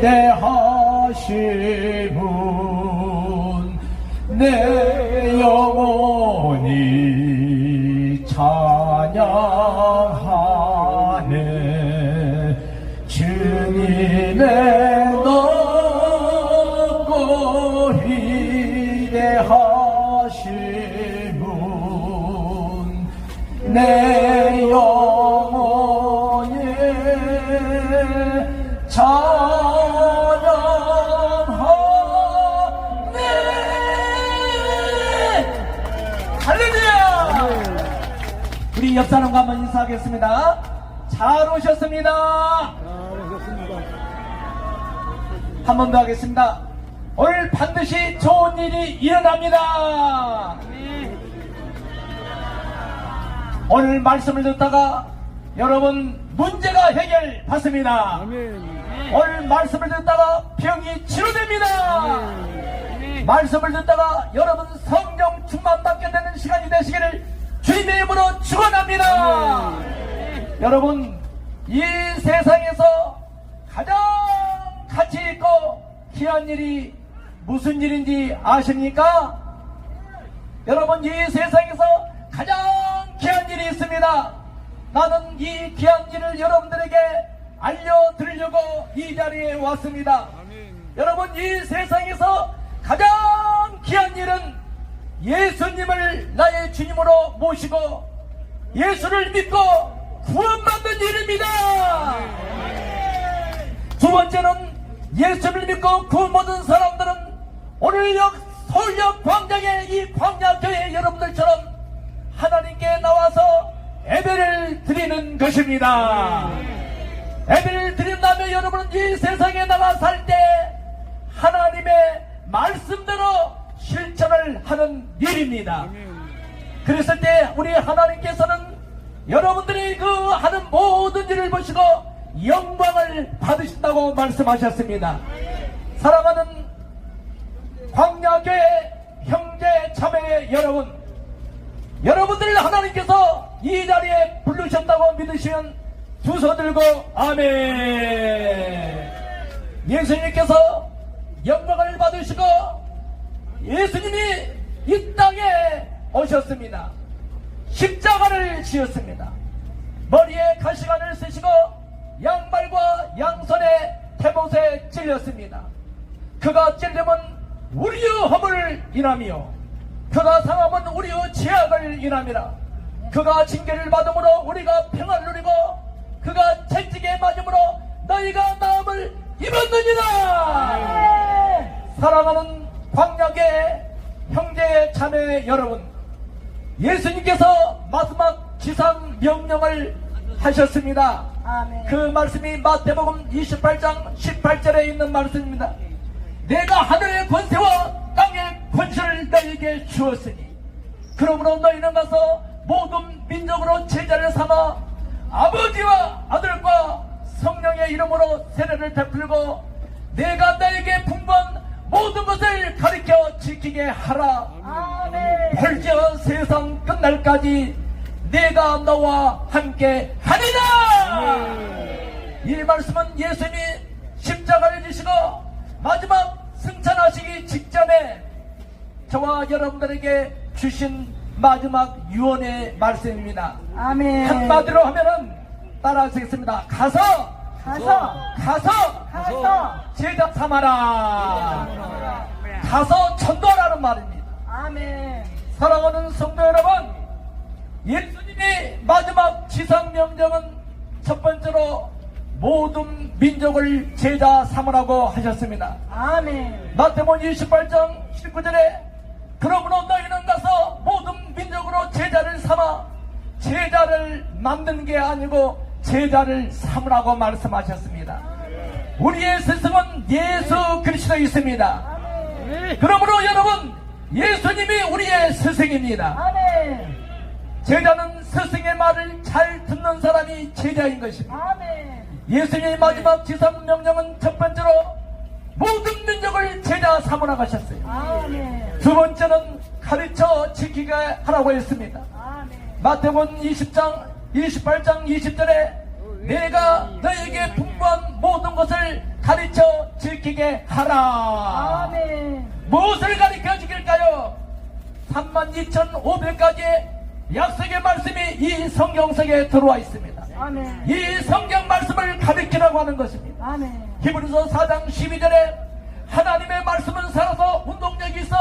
대하심은 내 영혼이 찬양하네. 주님의 높고 위대하심은 내 우리 옆 사람과 한번 인사하겠습니다. 잘 오셨습니다. 한 번 더 하겠습니다. 오늘 반드시 좋은 일이 일어납니다. 오늘 말씀을 듣다가 여러분 문제가 해결받습니다. 오늘 말씀을 듣다가 병이 치료됩니다. 말씀을 듣다가 여러분 성령 충만 받게 되는 시간이 되시기를 주님의 이름으로 축원합니다. 여러분 이 세상에서 가장 가치 있고 귀한 일이 무슨 일인지 아십니까? 여러분 이 세상에서 가장 귀한 일이 있습니다. 나는 이 귀한 일을 여러분들에게 알려드리려고 이 자리에 왔습니다. 여러분 이 세상에서 가장 귀한 일은 예수님을 나의 주님으로 모시고 예수를 믿고 구원받는 일입니다. 두 번째는 예수를 믿고 구원받은 사람들은 오늘 역 서울역 광장의 이 광야교회 여러분들처럼 하나님께 나와서 예배를 드리는 것입니다. 예배를 드린다면 여러분은 이 세상에 나가 살 때 하나님의 하는 일입니다. 그랬을 때 우리 하나님께서는 여러분들이 그 하는 모든 일을 보시고 영광을 받으신다고 말씀하셨습니다. 사랑하는 광야교회 형제 자매 여러분 여러분들 하나님께서 이 자리에 부르셨다고 믿으시면 두손 들고 아멘 예수님께서 영광을 받으시고 예수님이 이 땅에 오셨습니다. 십자가를 지었습니다. 머리에 가시관을 쓰시고 양발과 양손에 태봇에 찔렸습니다. 그가 찔림은 우리의 허물을 인하며 그가 상함은 우리의 죄악을 인함이라. 그가 징계를 받음으로 우리가 평안을 누리고 그가 채찍에 맞음으로 너희가 마음을 입었느니라. 사랑하는 광약의 형제 자매 여러분 예수님께서 마지막 지상 명령을 하셨습니다 아멘. 그 말씀이 마태복음 28장 18절에 있는 말씀입니다. 내가 하늘의 권세와 땅의 권세를 너희에게 주었으니 그러므로 너희는 가서 모든 민족으로 제자를 삼아 아버지와 아들과 성령의 이름으로 세례를 베풀고 내가 지키게 하라. 벌써 세상 끝날까지 내가 너와 함께 하리라! 이 말씀은 예수님이 십자가를 지시고 마지막 승천하시기 직전에 저와 여러분들에게 주신 마지막 유언의 말씀입니다. 아멘. 한마디로 하면은 따라하시겠습니다. 가서! 가서! 가서! 가서! 제자 삼아라 가서 전도하라는 말입니다 아멘. 사랑하는 성도 여러분, 예수님이 마지막 지상 명령은 첫 번째로 모든 민족을 제자 삼으라고 하셨습니다. 아멘. 마태복음 28장 19절에 그러므로 너희는 가서 모든 민족으로 제자를 삼아 제자를 만드는 게 아니고 제자를 삼으라고 말씀하셨습니다. 우리의 스승은 예수 그리스도 있습니다. 그러므로 여러분 예수님이 우리의 스승입니다. 제자는 스승의 말을 잘 듣는 사람이 제자인 것입니다. 예수님의 마지막 지상 명령은 첫 번째로 모든 민족을 제자 삼으라고 하셨어요. 두 번째는 가르쳐 지키게 하라고 했습니다. 마태복음 20장 28장 20절에 내가 너에게 풍부한 모든 것을 가르쳐 지키게 하라. 아멘. 무엇을 가리켜 주길까요? 32,500가지의 약속의 말씀이 이 성경석에 들어와 있습니다. 아멘. 이 성경 말씀을 가리키라고 하는 것입니다. 아멘. 히브리서 4장 12절에 하나님의 말씀은 살아서 운동력이 있어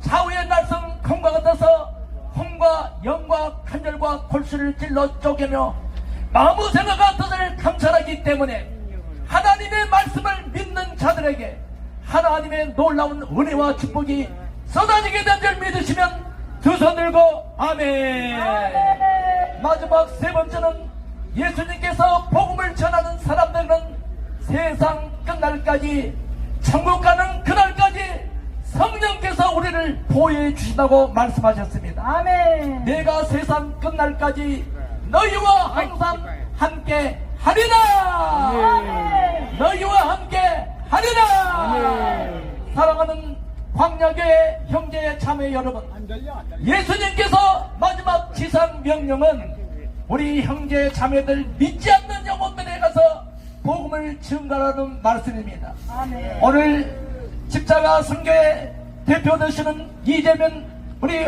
좌우의 날성 검과 같아서 혼과 영과 간절과 골수를 찔러 쪼개며 마무 생각과 뜻을 감찰하기 때문에 믿는 자들에게 하나님의 놀라운 은혜와 축복이 쏟아지게 된 줄 믿으시면 두 손 들고 아멘. 마지막 세 번째는 예수님께서 복음을 전하는 사람들은 세상 끝날까지 천국 가는 그날까지 성령께서 우리를 보호해 주신다고 말씀하셨습니다. 아멘. 내가 세상 끝날까지 너희와 항상 함께 하리라. 아멘. 너희와 함께 하리라. 사랑하는 광야교회 형제 자매 여러분. 예수님께서 마지막 지상 명령은 우리 형제 자매들 믿지 않는 영혼들에 가서 복음을 증가하는 말씀입니다. 아멘. 오늘 십자가 선교의 대표 되시는 이재명 우리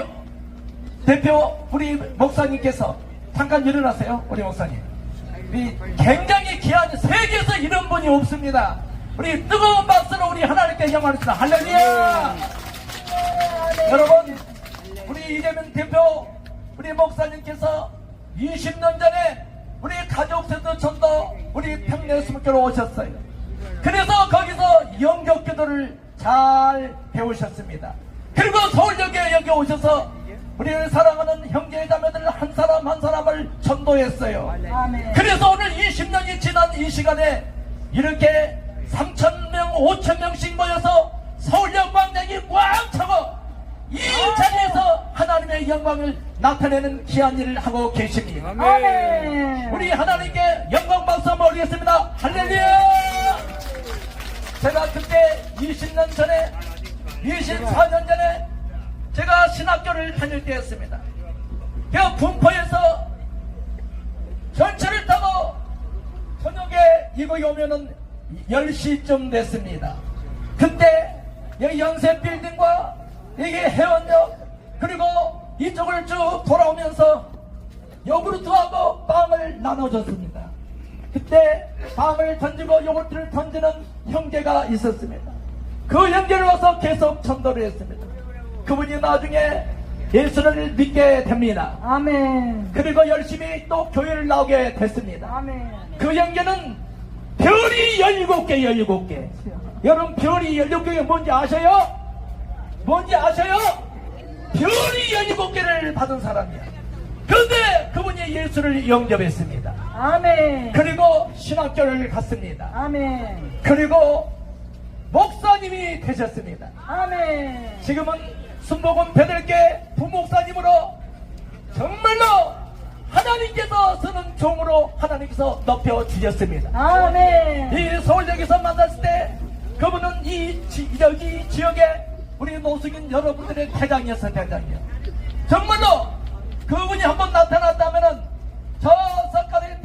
대표 우리 목사님께서 잠깐 일어나세요 우리 목사님 우리 굉장히 이런 분이 없습니다. 우리 뜨거운 박수로 우리 하나님께 영광을 습니다. 할렐루야! 여러분 우리 이재명 대표 우리 목사님께서 20년 전에 우리 가족 센터 전도 우리 평내 수목교로 오셨어요. 그래서 거기서 영적 기도를 잘 배우셨습니다. 그리고 서울역에 여기 오셔서 우리를 사랑하는 형제 자매들 한 사람 한 사람을 전도했어요. 아멘. 그래서 오늘 20년이 지난 이 시간에 이렇게 3천명 5천명씩 모여서 서울역 광장이 꽉 차고 이 자리에서 하나님의 영광을 나타내는 귀한 일을 하고 계십니다. 아멘. 우리 하나님께 영광 박수 한번 올리겠습니다. 할렐루야! 제가 그때 20년 전에 24년 전에 학교를 다닐 때였습니다 그 분포에서 전철을 타고 저녁에 이곳에 오면은 10시쯤 됐습니다. 그때 여기 연세 빌딩과 여기 해원역 그리고 이쪽을 쭉 돌아오면서 요구르트하고 빵을 나눠줬습니다. 그때 빵을 던지고 요구르트를 던지는 형제가 있었습니다. 그 형제를 와서 계속 전도를 했습니다. 그분이 나중에 예수를 믿게 됩니다. 아멘. 그리고 열심히 또 교회를 나오게 됐습니다. 아멘. 그 형제는 별이 17개, 17개. 여러분, 별이 17개가 뭔지 아셔요? 뭔지 아셔요? 별이 17개를 받은 사람이야. 그런데 그분이 예수를 영접했습니다. 아멘. 그리고 신학교를 갔습니다. 아멘. 그리고 목사님이 되셨습니다. 아멘. 지금은 순복음 배들께 부목사님으로 정말로 하나님께서 쓰는 종으로 하나님께서 높여 주셨습니다. 아멘. 이 서울역에서 만났을 때 그분은 이 지, 여기 지역에 우리 노숙인 여러분들의 대장이었어요 대장이요 정말로 그분이 한번 나타났다면은 저 석가래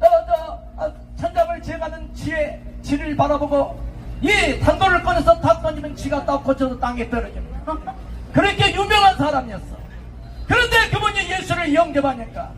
저저 아, 천장을 지어가는 지혜 지를 바라보고 이 단도를 꺼내서 다 던지면 지가 딱 고쳐서 땅에 떨어집니다 그렇게 유명한 사람이었어 그런데 그분이 예수를 영접하니까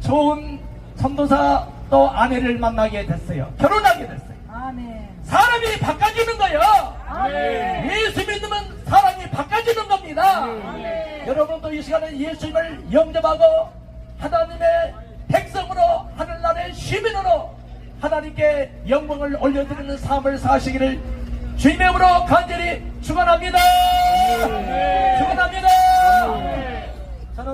좋은 전도사 또 아내를 만나게 됐어요 결혼하게 됐어요 아멘. 사람이 바꿔지는 거예요. 아멘. 예수 믿으면 사람이 바꿔지는 겁니다. 아멘. 여러분도 이 시간에 예수님을 영접하고 하나님의 백성으로 하늘나라의 시민으로 하나님께 영광을 올려드리는 삶을 사시기를 주님의 이름으로 간절히 축원합니다. 축원합니다.